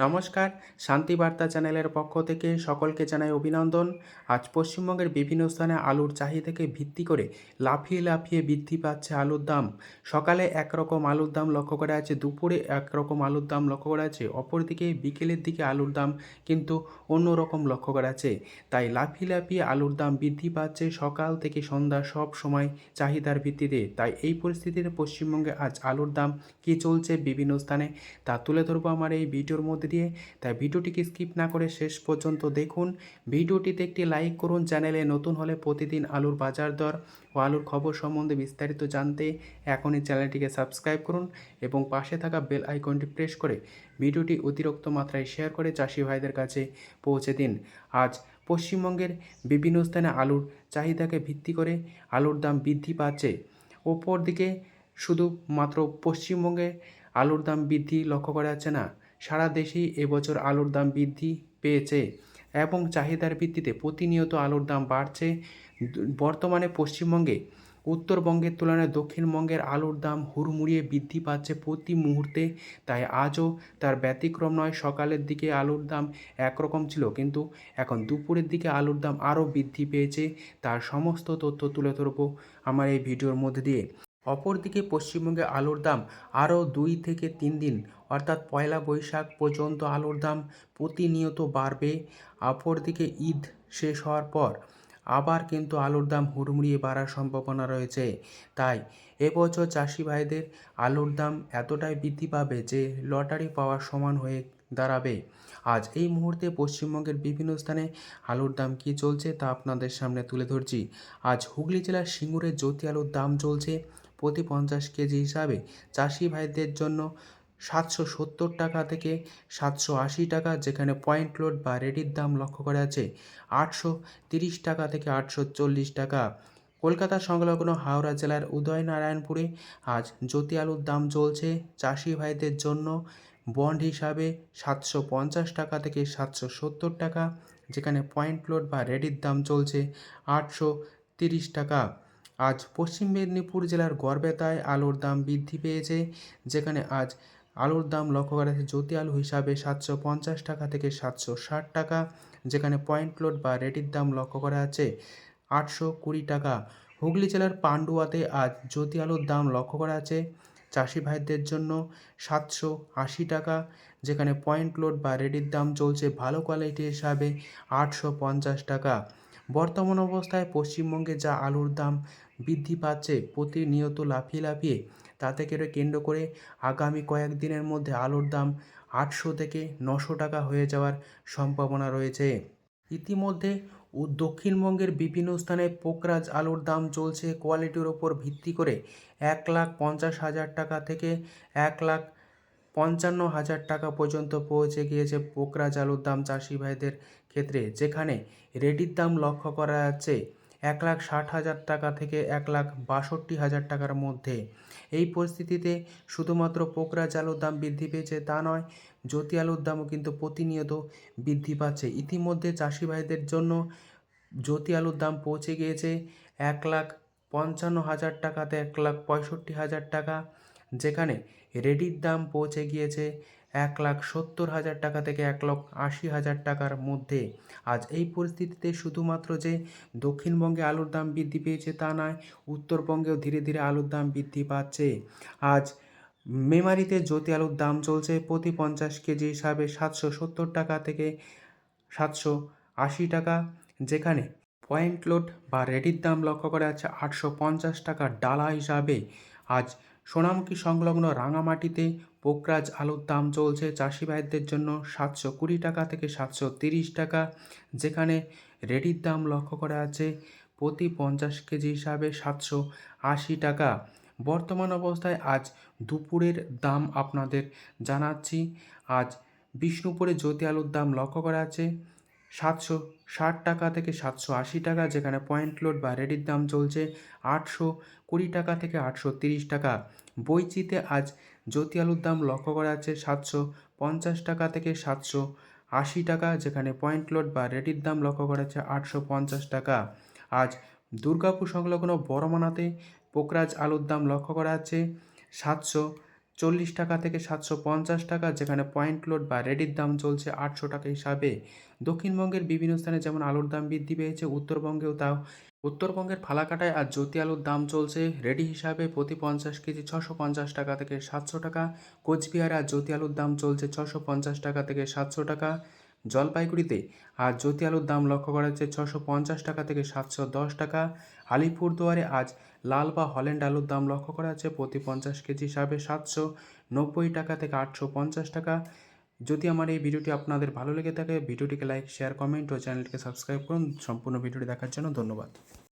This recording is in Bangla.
নমস্কার, শান্তি বার্তা চ্যানেলের পক্ষ থেকে সকলকে জানাই অভিনন্দন। আজ পশ্চিমবঙ্গের বিভিন্ন স্থানে আলুর চাহিদাকে ভিত্তি করে লাফিয়ে লাফিয়ে বৃদ্ধি পাচ্ছে আলুর দাম। সকালে একরকম আলুর দাম লক্ষ্য করা আছে দুপুরে একরকম আলুর দাম লক্ষ্য করা আছে অপরদিকে বিকেলের দিকে আলুর দাম কিন্তু অন্য রকম লক্ষ্য করা আছে তাই লাফিয়ে লাফিয়ে আলুর দাম বৃদ্ধি পাচ্ছে সকাল থেকে সন্ধ্যা সব সময় চাহিদার ভিত্তিতে। তাই এই পরিস্থিতিতে পশ্চিমবঙ্গে আজ আলুর দাম কী চলছে বিভিন্ন স্থানে তা তুলে ধরবো আমার এই ভিডিওর মধ্যে দিয়ে। তাই ভিডিওটিকে স্কিপ না করে শেষ পর্যন্ত দেখুন। ভিডিওটিতে একটি লাইক করুন। চ্যানেলে নতুন হলে প্রতিদিন আলুর বাজার দর ও আলুর খবর সম্বন্ধে বিস্তারিত জানতে এখনই চ্যানেলটিকে সাবস্ক্রাইব করুন এবং পাশে থাকা বেল আইকনটি প্রেস করে ভিডিওটি অতিরিক্ত মাত্রায় শেয়ার করে চাষি ভাইদের কাছে পৌঁছে দিন। আজ পশ্চিমবঙ্গের বিভিন্ন স্থানে আলুর চাহিদাকে ভিত্তি করে আলুর দাম বৃদ্ধি পাচ্ছে। ওপর দিকে শুধু মাত্র পশ্চিমবঙ্গে আলুর দাম বৃদ্ধি লক্ষ্য করা যাচ্ছে না। সারা দেশেই এবছর আলুর দাম বৃদ্ধি পেয়েছে এবং চাহিদার ভিত্তিতে প্রতিনিয়ত আলুর দাম বাড়ছে। বর্তমানে পশ্চিমবঙ্গে, উত্তরবঙ্গের তুলনায় দক্ষিণবঙ্গের আলুর দাম হুড়মুড়িয়ে বৃদ্ধি পাচ্ছে প্রতি মুহূর্তে। তাই আজও তার ব্যতিক্রম নয়, সকালের দিকে আলুর দাম একরকম ছিল, কিন্তু এখন দুপুরের দিকে আলুর দাম আরও বৃদ্ধি পেয়েছে। তার সমস্ত তথ্য তুলে ধরবো আমার এই ভিডিওর মধ্যে দিয়ে। অপরদিকে পশ্চিমবঙ্গে আলুর দাম আরও দুই থেকে তিন দিন, অর্থাৎ পয়লা বৈশাখ পর্যন্ত আলুর দাম প্রতিনিয়ত বাড়বে। অপরদিকে ঈদ শেষ হওয়ার পর আবার কিন্তু আলুর দাম হুড়মুড়িয়ে বাড়ার সম্ভাবনা রয়েছে। তাই এবছর চাষি ভাইদের আলুর দাম এতটাই বৃদ্ধি পাবে যে লটারি পাওয়ার সমান হয়ে দাঁড়াবে। আজ এই মুহূর্তে পশ্চিমবঙ্গের বিভিন্ন স্থানে আলুর দাম কী চলছে তা আপনাদের সামনে তুলে ধরছি। আজ হুগলি জেলার সিঙ্গুরের জ্যোতি আলুর দাম চলছে প্রতি পঞ্চাশ কেজি হিসাবে চাষি ভাইদের জন্য সাতশো সত্তর টাকা থেকে সাতশো আশি টাকা, যেখানে পয়েন্ট লোড বা রেডির দাম লক্ষ্য করা আছে, আটশো তিরিশ টাকা থেকে আটশো চল্লিশ টাকা। কলকাতা সংলগ্ন হাওড়া জেলার উদয়নারায়ণপুরে আজ জ্যোতি আলুর দাম চলছে চাষি ভাইদের জন্য বন্ড হিসাবে সাতশো পঞ্চাশ টাকা থেকে সাতশো সত্তর টাকা, যেখানে পয়েন্ট লোড বা রেডির দাম চলছে আটশো তিরিশ টাকা। আজ পশ্চিম মেদিনীপুর জেলার গড়বেতায় আলুর দাম বৃদ্ধি পেয়েছে, যেখানে আজ আলুর দাম লক্ষ্য করা যাচ্ছে জ্যোতি আলু হিসাবে সাতশো পঞ্চাশ টাকা থেকে সাতশো ষাট টাকা, যেখানে পয়েন্ট লোড বা রেটির দাম লক্ষ্য করা আছে আটশো কুড়ি টাকা। হুগলি জেলার পান্ডুয়াতে আজ জ্যোতি আলুর দাম লক্ষ্য করা আছে চাষি ভাইদের জন্য সাতশো আশি টাকা, যেখানে পয়েন্ট লোড বা রেডির দাম চলছে ভালো কোয়ালিটি হিসাবে আটশো পঞ্চাশ টাকা। বর্তমান অবস্থায় পশ্চিমবঙ্গে যা আলুর দাম বৃদ্ধি পাচ্ছে। প্রতিনিয়ত লাফিয়ে লাফিয়ে তাতে করে কেন্দ্র করে আগামী কয়েকদিনের মধ্যে আলুর দাম আটশো থেকে নশো টাকা হয়ে যাওয়ার সম্ভাবনা রয়েছে। ইতিমধ্যে ও দক্ষিণবঙ্গের বিভিন্ন স্থানে পোকরাজ আলুর দাম চলছে কোয়ালিটির ওপর ভিত্তি করে এক লাখ পঞ্চাশ হাজার টাকা থেকে এক লাখ পঞ্চান্ন হাজার টাকা পর্যন্ত পৌঁছে গিয়েছে পোকরাজ আলুর দাম চাষি ভাইদের ক্ষেত্রে, যেখানে রেডির দাম লক্ষ্য করা যাচ্ছে। এক লাখ ষাট হাজার টাকা থেকে এক লাখ বাষট্টি হাজার টাকার মধ্যে। এই পরিস্থিতিতে শুধুমাত্র পোকরাজ আলুর দাম বৃদ্ধি পেয়েছে তা নয়, জ্যোতি আলুর দামও কিন্তু প্রতিনিয়ত বৃদ্ধি পাচ্ছে। ইতিমধ্যে চাষি ভাইদের জন্য জ্যোতি আলুর দাম পৌঁছে গিয়েছে এক লাখ পঞ্চান্ন হাজার টাকাতে এক লাখ পঁয়ষট্টি হাজার টাকা, যেখানে রেডির দাম পৌঁছে গিয়েছে এক লাখ সত্তর হাজার টাকা থেকে এক লক্ষ আশি হাজার টাকার মধ্যে। আজ এই পরিস্থিতিতে শুধুমাত্র যে দক্ষিণবঙ্গে আলুর দাম বৃদ্ধি পেয়েছে তা নয়, উত্তরবঙ্গেও ধীরে ধীরে আলুর দাম বৃদ্ধি পাচ্ছে। আজ মেমারিতে জ্যোতি আলুর দাম চলছে প্রতি পঞ্চাশ কেজি হিসাবে সাতশো সত্তর টাকা থেকে সাতশো আশি টাকা, যেখানে পয়েন্ট লোড বা রেডির দাম লক্ষ্য করা যাচ্ছে আটশো পঞ্চাশ টাকা ডালা হিসাবে। আজ সোনামুখী সংলগ্ন রাঙামাটিতে পোকরাজ আলুর দাম চলছে চাষি ভাইদের জন্য সাতশো কুড়ি টাকা থেকে সাতশো তিরিশ টাকা, যেখানে রেডির দাম লক্ষ্য করা আছে প্রতি পঞ্চাশ কেজি হিসাবে সাতশো আশি টাকা। বর্তমান অবস্থায় আজ দুপুরের দাম আপনাদের জানাচ্ছি। আজ বিষ্ণুপুরে জ্যোতি আলুর দাম লক্ষ্য করা আছে সাতশো ষাট টাকা থেকে সাতশো আশি টাকা, যেখানে পয়েন্ট লোড বা রেডির দাম চলছে আটশো কুড়ি টাকা থেকে আটশো তিরিশ টাকা। বইচিতে আজ জ্যোতি আলুর দাম লক্ষ্য করা যাচ্ছে সাতশো পঞ্চাশ টাকা থেকে সাতশো আশি টাকা, যেখানে পয়েন্ট লোড বা রেডির দাম লক্ষ্য করা যাচ্ছে আটশো পঞ্চাশ টাকা। আজ দুর্গাপুর সংলগ্ন বড়মানাতে পোকরাজ আলুর দাম লক্ষ্য করা যাচ্ছে সাতশো চল্লিশ টাকা থেকে সাতশো পঞ্চাশ টাকা, যেখানে পয়েন্ট লোড বা রেডির দাম চলছে আটশো টাকা হিসাবে। দক্ষিণবঙ্গের বিভিন্ন স্থানে যেমন আলুর দাম বৃদ্ধি পেয়েছে, উত্তরবঙ্গেও তাও। উত্তরবঙ্গের ফালাকাটায় আর জ্যোতি আলুর দাম চলছে রেডি হিসাবে প্রতি পঞ্চাশ কেজি ছশো পঞ্চাশ টাকা থেকে সাতশো টাকা। কোচবিহারে আর জ্যোতি আলুর দাম চলছে ছশো পঞ্চাশ টাকা থেকে সাতশো টাকা। জলপাইগুড়িতে আর জ্যোতি আলুর দাম লক্ষ্য করা যাচ্ছে ছশো পঞ্চাশ টাকা থেকে সাতশো দশ টাকা। আলিপুরদুয়ারে আজ লাল বা হল্যান্ড আলুর দাম লক্ষ্য করা যাচ্ছে প্রতি পঞ্চাশ কেজি হিসাবে সাতশো নব্বই টাকা থেকে আটশো পঞ্চাশ টাকা। যদি আমার এই ভিডিওটি আপনাদের ভালো লেগে থাকে, ভিডিওটিকে লাইক, শেয়ার, কমেন্ট ও চ্যানেলটিকে সাবস্ক্রাইব করুন। সম্পূর্ণ ভিডিওটি দেখার জন্য ধন্যবাদ।